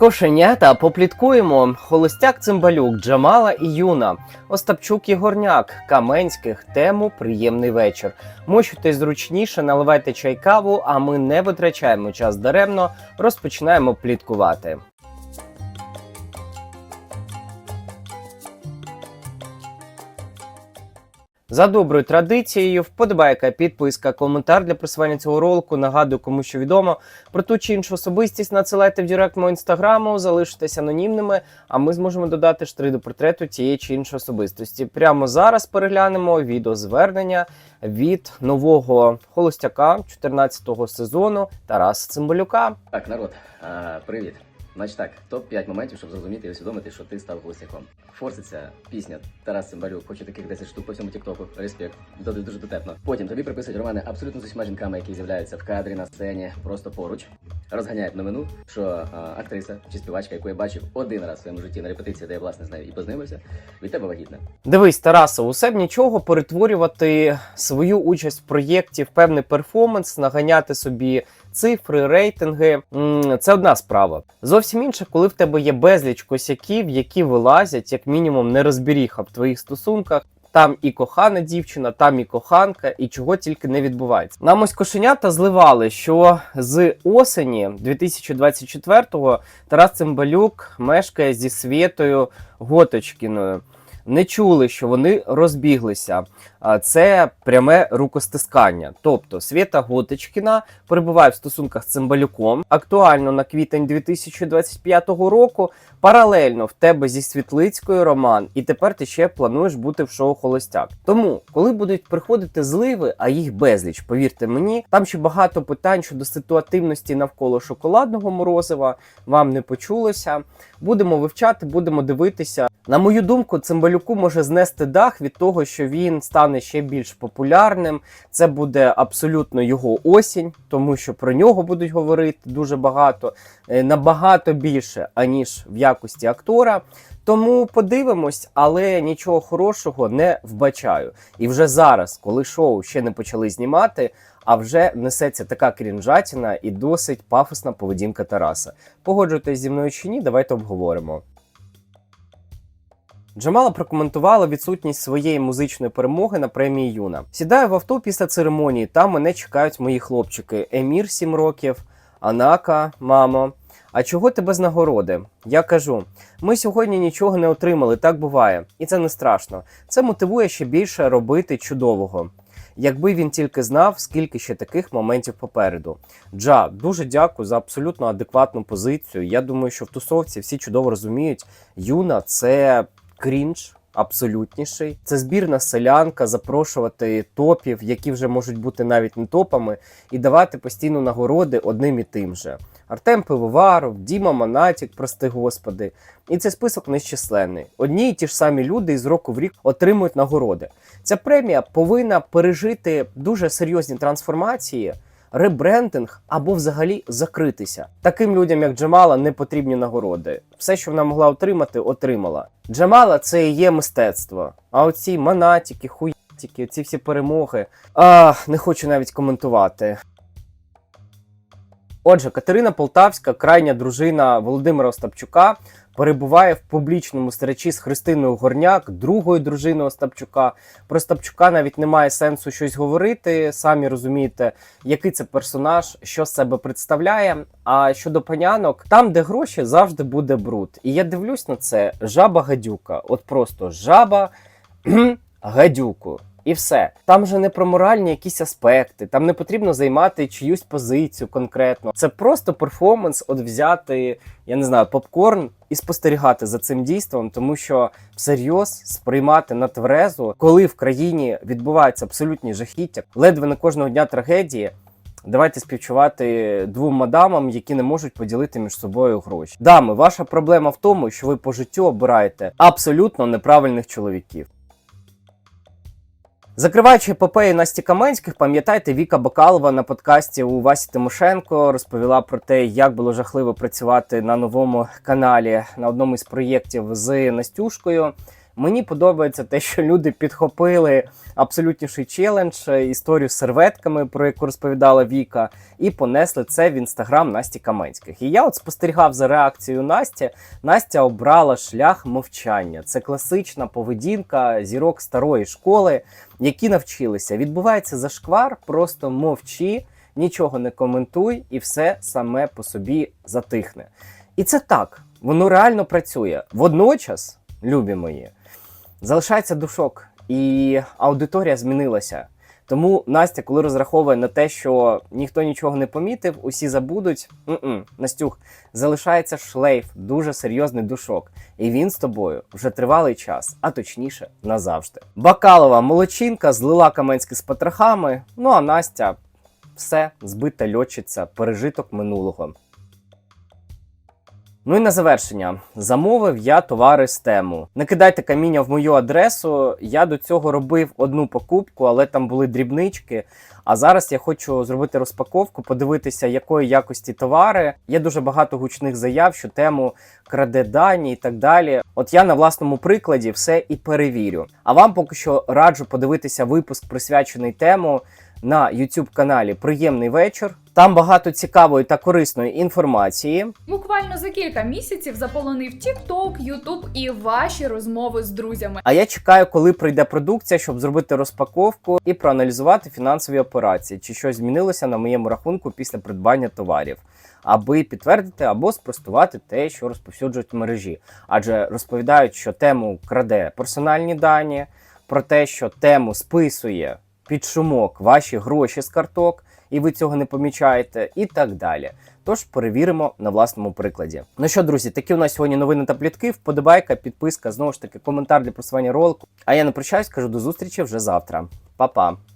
Кошенята попліткуємо. Холостяк Цимбалюк, Джамала і Юна, Остапчук і Горняк, Каменських. Тему приємний вечір. Мощуйтесь зручніше, наливайте чай каву, а ми не витрачаємо час даремно, розпочинаємо пліткувати. За доброю традицією, вподобайка, підписка, коментар для просування цього ролику. Нагадую, кому що відомо про ту чи іншу особистість. Надсилайте в директ мого інстаграму, залишитесь анонімними, а ми зможемо додати штри до портрету тієї чи іншої особистості. Прямо зараз переглянемо відеозвернення від нового холостяка 14-го сезону Тараса Цимбалюка. Так, народ, привіт. Значить так, топ-5 моментів, щоб зрозуміти і усвідомити, що ти став гостяком. Форситься пісня Тарас Цимбалюк, хоче таких 10 штук по всьому тіктоку. Респект, дуже дуже дотепно. Потім тобі приписують романи абсолютно з усіма жінками, які з'являються в кадрі на сцені, просто поруч. Розганяють новину, що а, актриса чи співачка, яку я бачив один раз в своєму житті на репетиції, де я власне з нею і познайомився, від тебе вагітна. Дивись, Тараса, усе б нічого перетворювати свою участь в проєкті в певний перформанс, наганяти собі цифри, рейтинги. Це одна справа. Зовсім інша, коли в тебе є безліч косяків, які вилазять, як мінімум, нерозберіха в твоїх стосунках. Там і кохана дівчина, там і коханка, і чого тільки не відбувається. Нам ось кошенята зливали, що з осені 2024-го Тарас Цимбалюк мешкає зі Світою Готочкіною. Не чули, що вони розбіглися. Це пряме рукостискання. Тобто Свєта Готочкіна перебуває в стосунках з Цимбалюком. Актуально на квітень 2025 року. Паралельно в тебе зі Світлицькою роман, і тепер ти ще плануєш бути в шоу Холостяк. Тому, коли будуть приходити зливи, а їх безліч, повірте мені, там ще багато питань щодо ситуативності навколо шоколадного морозива. Вам не почулося. Будемо вивчати, будемо дивитися. На мою думку, Цимбалюку може знести дах від того, що він стане ще більш популярним. Це буде абсолютно його осінь, тому що про нього будуть говорити дуже багато, е, набагато більше, аніж в якості актора. Тому подивимось, але нічого хорошого не вбачаю. І вже зараз, коли шоу ще не почали знімати, а вже несеться така крінжатіна і досить пафосна поведінка Тараса. Погоджуйтесь зі мною чи ні, давайте обговоримо. Джамала прокоментувала відсутність своєї музичної перемоги на премії Юна. Сідаю в авто після церемонії. Там мене чекають мої хлопчики: Емір 7 років, Анака, мамо. А чого ти без нагороди? Я кажу: ми сьогодні нічого не отримали, так буває, і це не страшно. Це мотивує ще більше робити чудового. Якби він тільки знав, скільки ще таких моментів попереду. Джа, дуже дякую за абсолютно адекватну позицію. Я думаю, що в тусовці всі чудово розуміють, юна це крінж. Абсолютніший це збірна селянка, запрошувати топів, які вже можуть бути навіть не топами, і давати постійно нагороди одним і тим же. Артем Пивоваров, Діма Монатік, прости господи. І цей список нещисленний. Одні й ті ж самі люди із року в рік отримують нагороди. Ця премія повинна пережити дуже серйозні трансформації, ребрендинг або взагалі закритися. Таким людям, як Джамала, не потрібні нагороди. Все, що вона могла отримати, отримала. Джамала це і є мистецтво. А оці манатіки, хуятіки, ці всі перемоги. А, не хочу навіть коментувати. Отже, Катерина Полтавська, крайня дружина Володимира Остапчука, перебуває в публічному стеречі з Христиною Горняк, другою дружиною Остапчука. Про Остапчука навіть немає сенсу щось говорити. Самі розумієте, який це персонаж, що з себе представляє. А щодо панянок, там, де гроші, завжди буде бруд. І я дивлюсь на це жаба гадюка. От просто жаба гадюку. І все. Там же не про моральні якісь аспекти, там не потрібно займати чиюсь позицію конкретно. Це просто перформанс, от взяти, я не знаю, попкорн і спостерігати за цим дійством, тому що всерйоз сприймати на тверезу, коли в країні відбуваються абсолютні жахіття, ледве не кожного дня трагедії. Давайте співчувати двом мадамам, які не можуть поділити між собою гроші. Дами, ваша проблема в тому, що ви по життю обираєте абсолютно неправильних чоловіків. Закриваючи епопею Насті Каменських, пам'ятайте, Віка Бакалова на подкасті у Васі Тимошенко розповіла про те, як було жахливо працювати на новому каналі на одному із проєктів з Настюшкою. Мені подобається те, що люди підхопили абсолютніший челендж, е, історію з серветками, про яку розповідала Віка, і понесли це в інстаграм Насті Каменських. І я от спостерігав за реакцією Насті. Настя обрала шлях мовчання. Це класична поведінка зірок старої школи, які навчилися. Відбувається зашквар, просто мовчи, нічого не коментуй, і все саме по собі затихне. І це так, воно реально працює. Водночас, любі мої, залишається душок, і аудиторія змінилася. Тому Настя, коли розраховує на те, що ніхто нічого не помітив, усі забудуть. М-м, Настюх, залишається шлейф, дуже серйозний душок. І він з тобою вже тривалий час, а точніше, назавжди. Бакалова молодчинка злила Каменський з потрохами. Ну а Настя все збита льотчиця, пережиток минулого. Ну і на завершення замовив я товари з тему. Не кидайте каміння в мою адресу. Я до цього робив одну покупку, але там були дрібнички. А зараз я хочу зробити розпаковку, подивитися, якої якості товари. Є дуже багато гучних заяв, що тему краде дані і так далі. От я на власному прикладі все і перевірю. А вам поки що раджу подивитися випуск, присвячений тему на YouTube каналі Приємний вечір. Там багато цікавої та корисної інформації. Буквально за кілька місяців заполонив TikTok, YouTube і ваші розмови з друзями. А я чекаю, коли прийде продукція, щоб зробити розпаковку і проаналізувати фінансові операції, чи щось змінилося на моєму рахунку після придбання товарів, аби підтвердити або спростувати те, що розповсюджують в мережі. Адже розповідають, що тему краде персональні дані, про те, що тему списує під шумок ваші гроші з карток, і ви цього не помічаєте, і так далі. Тож перевіримо на власному прикладі. Ну що, друзі, такі у нас сьогодні новини та плітки. Вподобайка, підписка, знову ж таки, коментар для просування ролику. А я не прощаюсь, кажу до зустрічі вже завтра. Па-па!